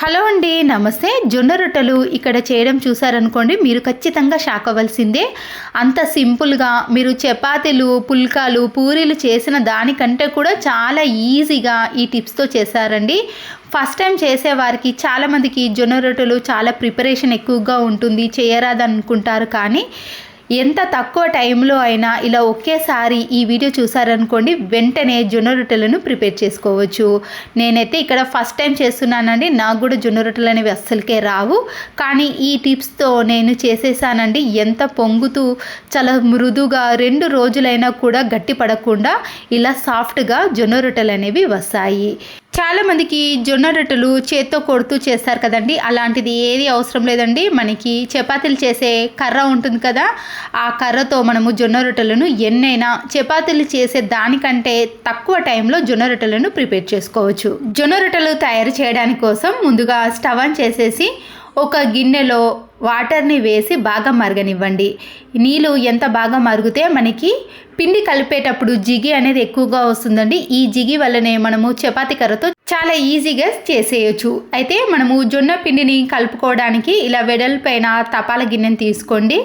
Hello అండి నమస్తే. జొన్న రొట్టెలు ఇక్కడ చేయడం చూసారనుకోండి మీరు ఖచ్చితంగా షాక్ అవ్వాల్సిందే. అంత సింపుల్గా మీరు చపాతీలు పుల్కాలు పూరీలు చేసిన దానికంటే కూడా చాలా ఈజీగా ఈ టిప్స్తో చేశారండి. ఫస్ట్ టైం చేసేవారికి చాలామందికి జొన్న రొట్టెలు చాలా ప్రిపరేషన్ ఎక్కువగా ఉంటుంది చేయరాదనుకుంటారు కానీ ఎంత తక్కువ టైంలో అయినా ఇలా ఒకేసారి ఈ వీడియో చూసారనుకోండి వెంటనే జొన్న రొట్టెలను ప్రిపేర్ చేసుకోవచ్చు. నేనైతే ఇక్కడ ఫస్ట్ టైం చేస్తున్నానండి. నాకు కూడా జొన్న రొట్టెలు అనేవి అస్సలకే రావు. కానీ ఈ టిప్స్తో నేను చేసేసానండి. ఎంత పొంగుతూ చాలా మృదుగా రెండు రోజులైనా కూడా గట్టి పడకుండా ఇలా సాఫ్ట్గా జొన్న రొట్టెలు అనేవి వస్తాయి. చాలామందికి జొన్న రొట్టెలు చేత్తో కొడుతూ చేస్తారు కదండి. అలాంటిది ఏది అవసరం లేదండి. మనకి చపాతీలు చేసే కర్ర ఉంటుంది కదా ఆ కర్రతో మనము జొన్న రొట్టెలను ఎన్నైనా చపాతీలు చేసే దానికంటే తక్కువ టైంలో జొన్న రొట్టెలను ప్రిపేర్ చేసుకోవచ్చు. జొన్న రొట్టెలు తయారు చేయడానికి కోసం ముందుగా స్టవ్ ఆన్ చేసేసి ఒక గిన్నెలో వాటర్ని వేసి బాగా మరగనివ్వండి. నీళ్ళు ఎంత బాగా మరిగితే మనకి పిండి కలిపేటప్పుడు జిగి అనేది ఎక్కువగా వస్తుందండి. ఈ జిగి వల్లనే మనము చపాతీ కర్రతో చాలా ఈజీగా చేసేయచ్చు. అయితే మనము జొన్న పిండిని కలుపుకోవడానికి ఇలా వెడల్పైన తపాల గిన్నెని తీసుకోండి.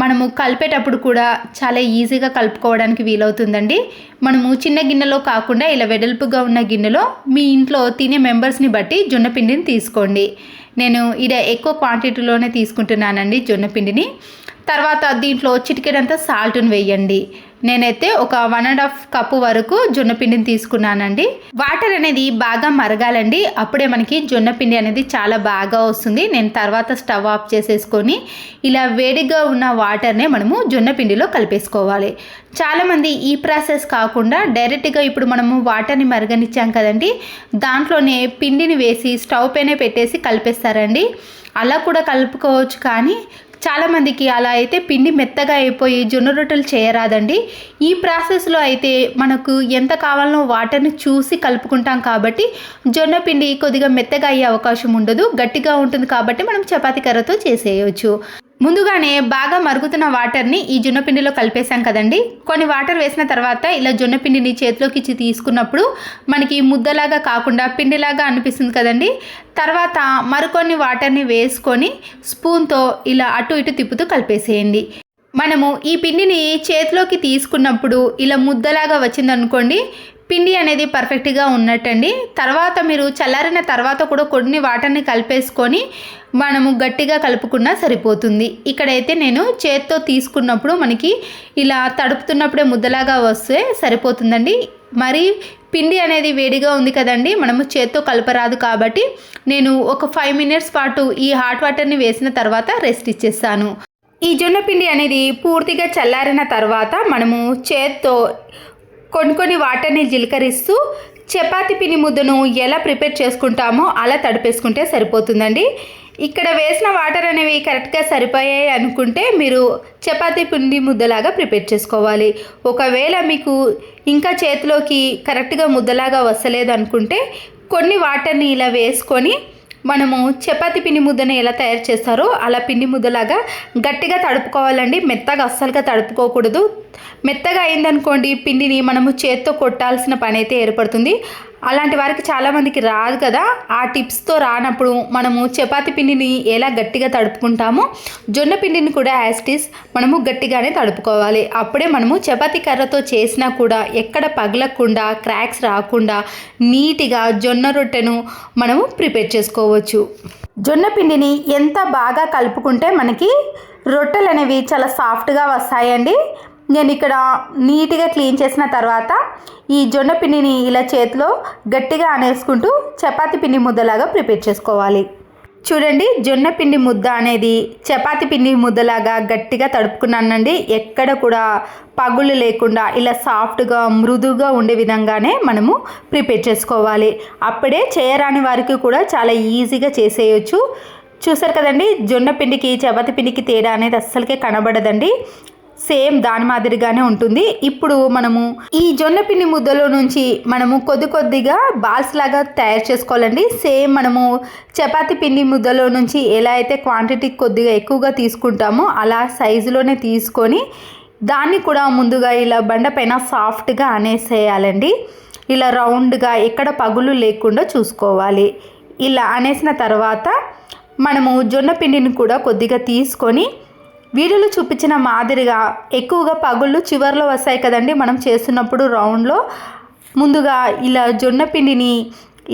మనము కలిపేటప్పుడు కూడా చాలా ఈజీగా కలుపుకోవడానికి వీలవుతుందండి. మనము చిన్న గిన్నెలో కాకుండా ఇలా వెడల్పుగా ఉన్న గిన్నెలో మీ ఇంట్లో తినే మెంబర్స్ని బట్టి జొన్నపిండిని తీసుకోండి. నేను ఇడ ఎక్కువ క్వాంటిటీలోనే తీసుకుంటున్నానండి జొన్నపిండిని తర్వాత దీంట్లో చిటికెడంతా సాల్ట్ని వేయండి. నేనైతే ఒక వన్ అండ్ హాఫ్ కప్పు వరకు జొన్న పిండిని తీసుకున్నానండి. వాటర్ అనేది బాగా మరగాలండి. అప్పుడే మనకి జొన్న పిండి అనేది చాలా బాగా వస్తుంది. నేను తర్వాత స్టవ్ ఆఫ్ చేసేసుకొని ఇలా వేడిగా ఉన్న వాటర్నే మనము జొన్న పిండిలో కలిపేసుకోవాలి. చాలామంది ఈ ప్రాసెస్ కాకుండా డైరెక్ట్గా ఇప్పుడు మనము వాటర్ని మరగనిచ్చాం కదండి. దాంట్లోనే పిండిని వేసి స్టవ్ పైన పెట్టేసి కలిపేస్తారండి. అలా కూడా కలుపుకోవచ్చు కానీ చాలామందికి అలా అయితే పిండి మెత్తగా అయిపోయి జొన్న రొట్టెలు చేయరాదండి. ఈ ప్రాసెస్లో అయితే మనకు ఎంత కావాలనో వాటర్ని చూసి కలుపుకుంటాం కాబట్టి జొన్న పిండి కొద్దిగా మెత్తగా అయ్యే అవకాశం ఉండదు. గట్టిగా ఉంటుంది కాబట్టి మనం చపాతీ కర్రతో చేసేయచ్చు. ముందుగానే బాగా మరుగుతున్న వాటర్ని ఈ జొన్న పిండిలో కలిపేసాం కదండి. కొన్ని వాటర్ వేసిన తర్వాత ఇలా జొన్న పిండిని చేతిలోకి ఇచ్చి తీసుకున్నప్పుడు మనకి ముద్దలాగా కాకుండా పిండిలాగా అనిపిస్తుంది కదండి. తర్వాత మరికొన్ని వాటర్ని వేసుకొని స్పూన్తో ఇలా అటు ఇటు తిప్పుతూ కలిపేసేయండి. మనము ఈ పిండిని చేతిలోకి తీసుకున్నప్పుడు ఇలా ముద్దలాగా వచ్చిందనుకోండి పిండి అనేది పర్ఫెక్ట్గా ఉన్నట్టండి. తర్వాత మీరు చల్లారిన తర్వాత కూడా కొన్ని వాటర్ని కలిపేసుకొని మనము గట్టిగా కలుపుకున్నా సరిపోతుంది. ఇక్కడైతే నేను చేత్తో తీసుకున్నప్పుడు మనకి ఇలా తడుపుతున్నప్పుడే ముద్దలాగా వస్తే సరిపోతుందండి. మరి పిండి అనేది వేడిగా ఉంది కదండి మనము చేత్తో కలపరాదు కాబట్టి నేను ఒక ఫైవ్ మినిట్స్ పాటు ఈ హాట్ వాటర్ని వేసిన తర్వాత రెస్ట్ ఇచ్చేస్తాను. ఈ జొన్న పిండి అనేది పూర్తిగా చల్లారిన తర్వాత మనము చేత్తో కొన్ని కొన్ని వాటర్ని జీలకరిస్తూ చపాతి పిండి ముద్దను ఎలా ప్రిపేర్ చేసుకుంటామో అలా తడిపేసుకుంటే సరిపోతుందండి. ఇక్కడ వేసిన వాటర్ అనేవి కరెక్ట్గా సరిపోయాయి అనుకుంటే మీరు చపాతీ పిండి ముద్దలాగా ప్రిపేర్ చేసుకోవాలి. ఒకవేళ మీకు ఇంకా చేతిలోకి కరెక్ట్గా ముద్దలాగా వస్తలేదు అనుకుంటే కొన్ని వాటర్ని ఇలా వేసుకొని మనము చపాతి పిండి ముద్దని ఎలా తయారు చేస్తారో అలా పిండి ముద్దలాగా గట్టిగా తడుపుకోవాలండి. మెత్తగా అస్సలుగా తడుపుకోకూడదు. మెత్తగా అయిందనుకోండి పిండిని మనము చేత్తో కొట్టాల్సిన పని అయితే ఏర్పడుతుంది. అలాంటి వారికి చాలామందికి రాదు కదా. ఆ టిప్స్తో రానప్పుడు మనము చపాతి పిండిని ఎలా గట్టిగా తడుపుకుంటామో జొన్న పిండిని కూడా యాస్టిస్ మనము గట్టిగానే తడుపుకోవాలి. అప్పుడే మనము చపాతి కర్రతో చేసినా కూడా ఎక్కడ పగలకుండా క్రాక్స్ రాకుండా నీట్గా జొన్న రొట్టెను మనము ప్రిపేర్ చేసుకోవచ్చు. జొన్న పిండిని ఎంత బాగా కలుపుకుంటే మనకి రొట్టెలు అనేవి చాలా సాఫ్ట్గా వస్తాయండి. నేను ఇక్కడ నీట్గా క్లీన్ చేసిన తర్వాత ఈ జొన్న పిండిని ఇలా చేతిలో గట్టిగా అనేసుకుంటూ చపాతి పిండి ముద్దలాగా ప్రిపేర్ చేసుకోవాలి. చూడండి జొన్న పిండి ముద్ద అనేది చపాతి పిండి ముద్దలాగా గట్టిగా తడుపుకున్నానండి. ఎక్కడ కూడా పగుళ్ళు లేకుండా ఇలా సాఫ్ట్గా మృదుగా ఉండే విధంగానే మనము ప్రిపేర్ చేసుకోవాలి. అప్పుడే చేయరాని వారికి కూడా చాలా ఈజీగా చేసేయచ్చు. చూసారు కదండి జొన్న పిండికి చపాతి పిండికి తేడా అనేది అస్సలకే కనబడదండి. సేమ్ దాని మాదిరిగానే ఉంటుంది. ఇప్పుడు మనము ఈ జొన్న పిండి ముద్దలో నుంచి మనము కొద్ది కొద్దిగా బాల్స్ లాగా తయారు చేసుకోవాలండి. సేమ్ మనము చపాతి పిండి ముద్దలో నుంచి ఎలా అయితే క్వాంటిటీ కొద్దిగా ఎక్కువగా తీసుకుంటామో అలా సైజులోనే తీసుకొని దాన్ని కూడా ముందుగా ఇలా బండ పైన సాఫ్ట్గా అనేసేయాలండి. ఇలా రౌండ్గా ఎక్కడ పగులు లేకుండా చూసుకోవాలి. ఇలా అనేసిన తర్వాత మనము జొన్న పిండిని కూడా కొద్దిగా తీసుకొని వీడియోలో చూపించిన మాదిరిగా ఎక్కువగా పగుళ్ళు చివర్లో వస్తాయి కదండి మనం చేస్తున్నప్పుడు రౌండ్లో ముందుగా ఇలా జొన్న పిండిని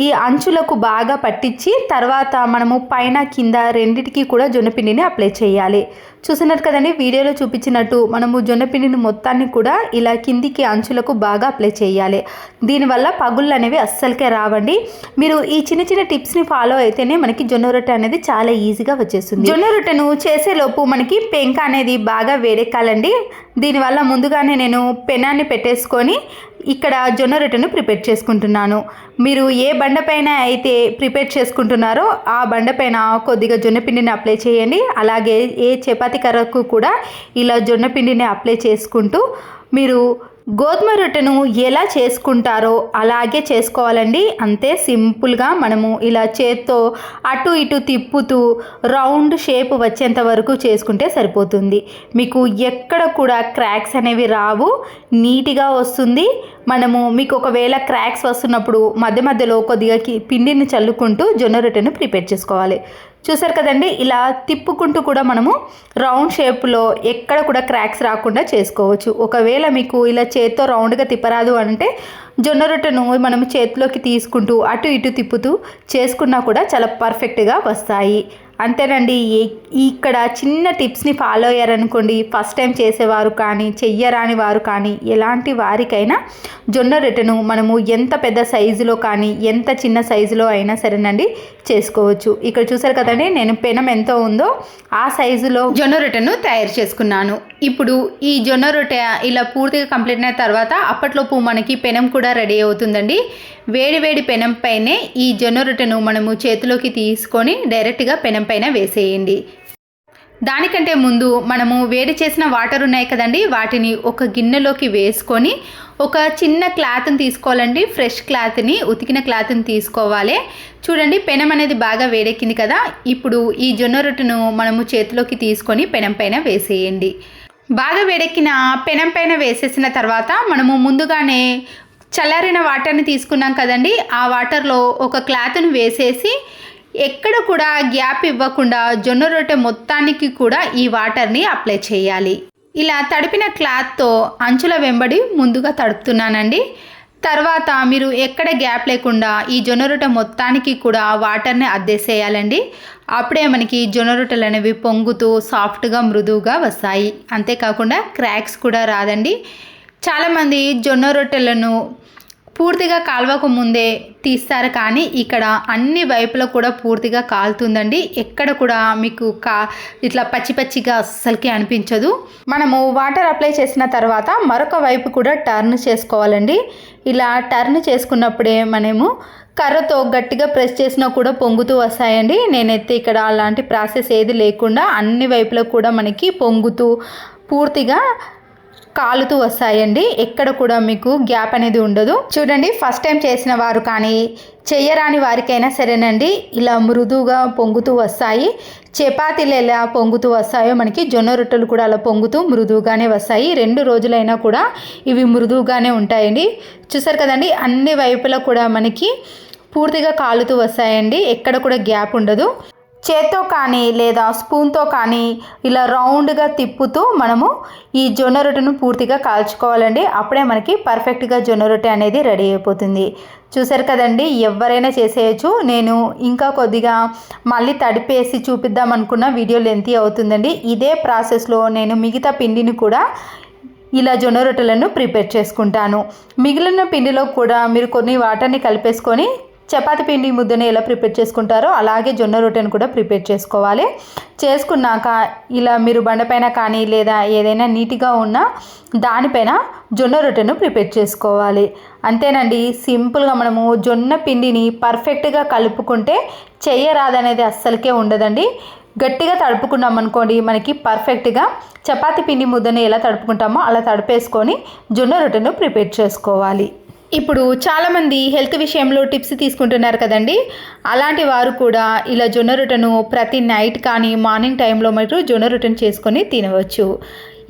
ఈ అంచులకు బాగా పట్టించి తర్వాత మనము పైన కింద రెండిటికి కూడా జొన్నపిండిని అప్లై చేయాలి. చూసినట్టు కదండి వీడియోలో చూపించినట్టు మనము జొన్నపిండిని మొత్తాన్ని కూడా ఇలా కిందికి అంచులకు బాగా అప్లై చేయాలి. దీనివల్ల పగుళ్ళు అనేవి అస్సలకే రావండి. మీరు ఈ చిన్న చిన్న టిప్స్ని ఫాలో అయితేనే మనకి జొన్న రొట్టె అనేది చాలా ఈజీగా వచ్చేస్తుంది. జొన్న రొట్టెను చేసేలోపు మనకి పెంక అనేది బాగా వేడెక్కాలండి. దీనివల్ల ముందుగానే నేను పెనాన్ని పెట్టేసుకొని ఇక్కడ జొన్న రొట్టెను ప్రిపేర్ చేసుకుంటున్నాను. మీరు ఏ బండపైన అయితే ప్రిపేర్ చేసుకుంటున్నారో ఆ బండపైన కొద్దిగా జొన్నపిండిని అప్లై చేయండి. అలాగే ఏ చపాతి కర్రకు కూడా ఇలా జొన్న పిండిని అప్లై చేసుకుంటూ మీరు గోధుమ రొట్టెను ఎలా చేసుకుంటారో అలాగే చేసుకోవాలండి. అంతే సింపుల్గా మనము ఇలా చేత్తో అటు ఇటు తిప్పుతూ రౌండ్ షేప్ వచ్చేంత వరకు చేసుకుంటే సరిపోతుంది. మీకు ఎక్కడ కూడా క్రాక్స్ అనేవి రావు. నీట్గా వస్తుంది. మనము మీకు ఒకవేళ క్రాక్స్ వస్తున్నప్పుడు మధ్య మధ్యలో కొద్దిగా పిండిని చల్లుకుంటూ జొన్న రొట్టెను ప్రిపేర్ చేసుకోవాలి. చూసారు కదండి? ఇలా తిప్పుకుంటూ కూడా మనము రౌండ్ షేప్లో ఎక్కడ కూడా క్రాక్స్ రాకుండా చేసుకోవచ్చు. ఒకవేళ మీకు ఇలా చేత్తో రౌండ్గా తిప్పరాదు అంటే జొన్న రొట్టెను మనం చేతిలోకి తీసుకుంటూ అటు ఇటు తిప్పుతూ చేసుకున్నా కూడా చాలా పర్ఫెక్ట్గా వస్తాయి. అంతేనండి ఇక్కడ చిన్న టిప్స్ని ఫాలో అయ్యారనుకోండి ఫస్ట్ టైం చేసేవారు కానీ చెయ్యరాని వారు కానీ ఎలాంటి వారికైనా జొన్న రొట్టెను మనము ఎంత పెద్ద సైజులో కానీ ఎంత చిన్న సైజులో అయినా సరేనండి చేసుకోవచ్చు. ఇక్కడ చూసారు కదండి నేను పెనం ఎంత ఉందో ఆ సైజులో జొన్న రొట్టెను తయారు చేసుకున్నాను. ఇప్పుడు ఈ జొన్న రొట్టె ఇలా పూర్తిగా కంప్లీట్ అయిన తర్వాత అప్పట్లోపు మనకి పెనం కూడా రెడీ అవుతుందండి. వేడి వేడి పెనం పైనే ఈ జొన్న రొట్టెను మనము చేతిలోకి తీసుకొని డైరెక్ట్గా పెనం పైన వేసేయండి. దానికంటే ముందు మనము వేడి చేసిన వాటర్ ఉన్నాయి కదండి వాటిని ఒక గిన్నెలోకి వేసుకొని ఒక చిన్న క్లాత్ని తీసుకోవాలండి. ఫ్రెష్ క్లాత్ని ఉతికిన క్లాత్ని తీసుకోవాలి. చూడండి పెనం అనేది బాగా వేడెక్కింది కదా. ఇప్పుడు ఈ జొన్న రొట్టెను మనము చేతిలోకి తీసుకొని పెనం పైన వేసేయండి. బాగా వేడెక్కిన పెనం పైన వేసేసిన తర్వాత మనము ముందుగానే చల్లారిన వాటర్ని తీసుకున్నాం కదండి. ఆ వాటర్లో ఒక క్లాత్ను వేసేసి ఎక్కడ కూడా గ్యాప్ ఇవ్వకుండా జొన్న రొట్టె మొత్తానికి కూడా ఈ వాటర్ని అప్లై చేయాలి. ఇలా తడిపిన క్లాత్తో అంచుల వెంబడి ముందుగా తడుపుతున్నానండి. తర్వాత మీరు ఎక్కడ గ్యాప్ లేకుండా ఈ జొన్న రొట్టె మొత్తానికి కూడా వాటర్ని అద్దేసేయాలండి అప్పుడే మనకి జొన్న రొట్టెలు అనేవి పొంగుతూ సాఫ్ట్గా మృదువుగా వస్తాయి. అంతేకాకుండా క్రాక్స్ కూడా రాదండి. చాలామంది జొన్న రొట్టెలను పూర్తిగా కాల్వక ముందే తీస్తారు కానీ ఇక్కడ అన్ని వైపులో కూడా పూర్తిగా కాలుతుందండి. ఎక్కడ కూడా మీకు కా ఇట్లా పచ్చి పచ్చిగా అస్సలకి అనిపించదు. మనము వాటర్ అప్లై చేసిన తర్వాత మరొక వైపు కూడా టర్న్ చేసుకోవాలండి. ఇలా టర్న్ చేసుకున్నప్పుడే మనము కర్రతో గట్టిగా ప్రెస్ చేసినా కూడా పొంగుతూ వస్తాయండి. నేనైతే ఇక్కడ అలాంటి ప్రాసెస్ ఏది లేకుండా అన్ని వైపులో కూడా మనకి పొంగుతూ పూర్తిగా కాలుతూ వస్తాయండి. ఎక్కడ కూడా మీకు గ్యాప్ అనేది ఉండదు. చూడండి ఫస్ట్ టైం చేసిన వారు కానీ చెయ్యరాని వారికైనా సరేనండి. ఇలా మృదువుగా పొంగుతూ వస్తాయి. చపాతీలు ఎలా పొంగుతూ వస్తాయో మనకి జొన్న రొట్టెలు కూడా అలా పొంగుతూ మృదువుగానే వస్తాయి. రెండు రోజులైనా కూడా ఇవి మృదువుగానే ఉంటాయండి. చూసారు కదండి అన్ని వైపులా కూడా మనకి పూర్తిగా కాలుతూ వస్తాయండి. ఎక్కడ కూడా గ్యాప్ ఉండదు. చేత్తో కానీ లేదా స్పూన్తో కానీ ఇలా రౌండ్గా తిప్పుతూ మనము ఈ జొన్న రొట్టెను పూర్తిగా కాల్చుకోవాలండి. అప్పుడే మనకి పర్ఫెక్ట్గా జొన్న రొట్టె అనేది రెడీ అయిపోతుంది. చూసారు కదండి ఎవరైనా చేసేయచ్చు. నేను ఇంకా కొద్దిగా మళ్ళీ తడిపేసి చూపిద్దాం అనుకున్న వీడియో లెంతీ అవుతుందండి. ఇదే ప్రాసెస్లో నేను మిగతా పిండిని కూడా ఇలా జొన్న రొట్టెలను ప్రిపేర్ చేసుకుంటాను. మిగిలిన పిండిలో కూడా మీరు కొన్ని వాటర్ని కలిపేసుకొని చపాతి పిండి ముద్దని ఎలా ప్రిపేర్ చేసుకుంటారో అలాగే జొన్న రొట్టెను కూడా ప్రిపేర్ చేసుకోవాలి. చేసుకున్నాక ఇలా మీరు బండపైన కానీ లేదా ఏదైనా నీట్గా ఉన్న దానిపైన జొన్న రొట్టెను ప్రిపేర్ చేసుకోవాలి. అంతేనండి సింపుల్గా మనము జొన్న పిండిని పర్ఫెక్ట్గా కలుపుకుంటే చెయ్యరాదనేది అస్సలకే ఉండదండి. గట్టిగా తడుపుకున్నాం అనుకోండి మనకి పర్ఫెక్ట్గా చపాతి పిండి ముద్దని ఎలా తడుపుకుంటామో అలా తడిపేసుకొని జొన్న రొట్టెను ప్రిపేర్ చేసుకోవాలి. ఇప్పుడు చాలామంది హెల్త్ విషయంలో టిప్స్ తీసుకుంటున్నారు కదండి. అలాంటి వారు కూడా ఇలా జొన్న రొట్టెను ప్రతి నైట్ కానీ మార్నింగ్ టైంలో మీరు జొన్న రొట్టెను చేసుకొని తినవచ్చు.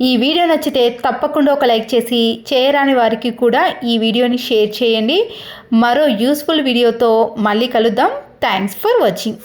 ఈ వీడియో నచ్చితే తప్పకుండా ఒక లైక్ చేసి చేయరాని వారికి కూడా ఈ వీడియోని షేర్ చేయండి. మరో యూస్ఫుల్ వీడియోతో మళ్ళీ కలుద్దాం. Thanks for watching.